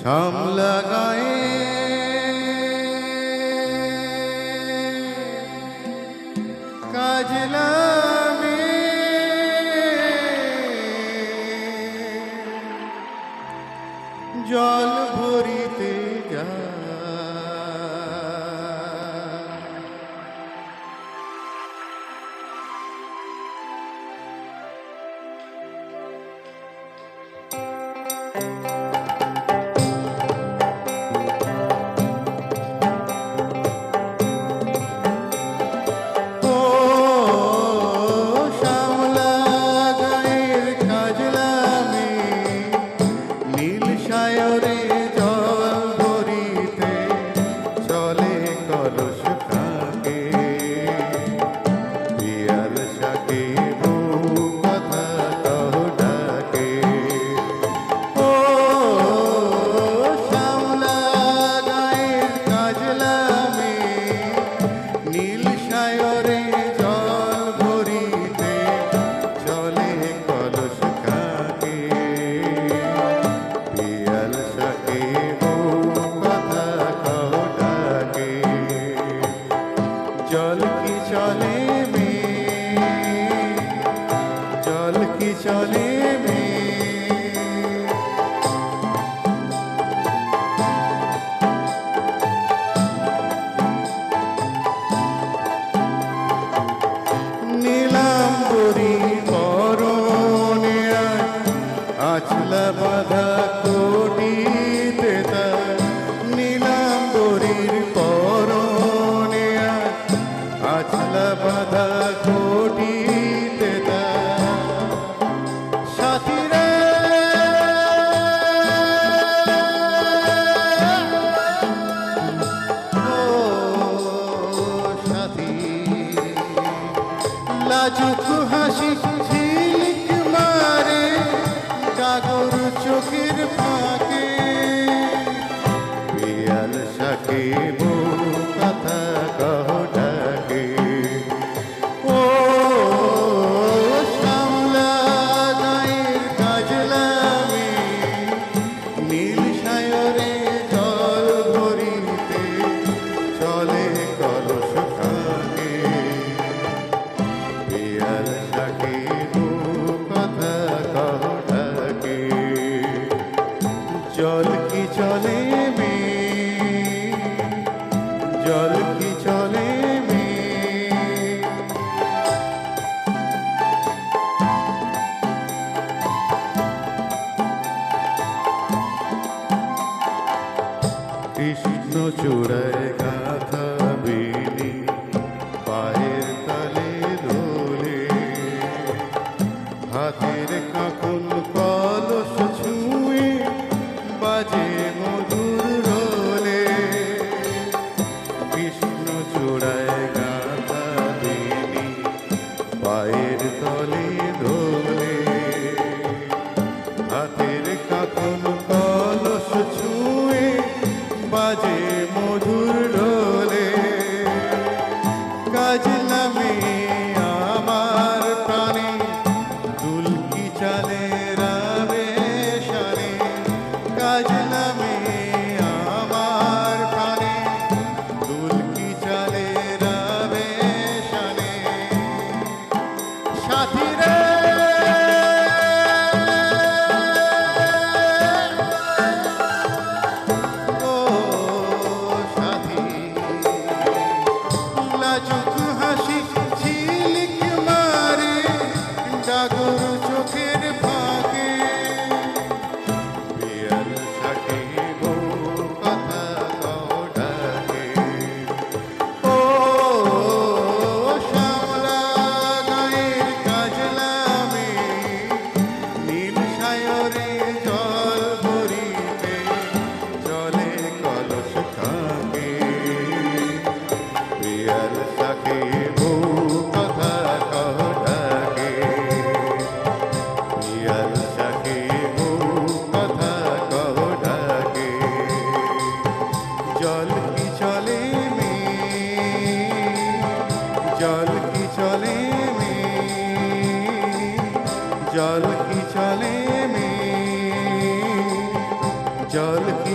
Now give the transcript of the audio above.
সামলা লাগায়ে কাজলা জল ভরিতে যায়। চলে মে জল কি চলে মে? নীলাম্বরী পরনে আছল अचल চলে কৃষ্ণ চূড়ায় গা চূড়া জল কি চলে মে? জল কি চলে জল কি চলে জল কি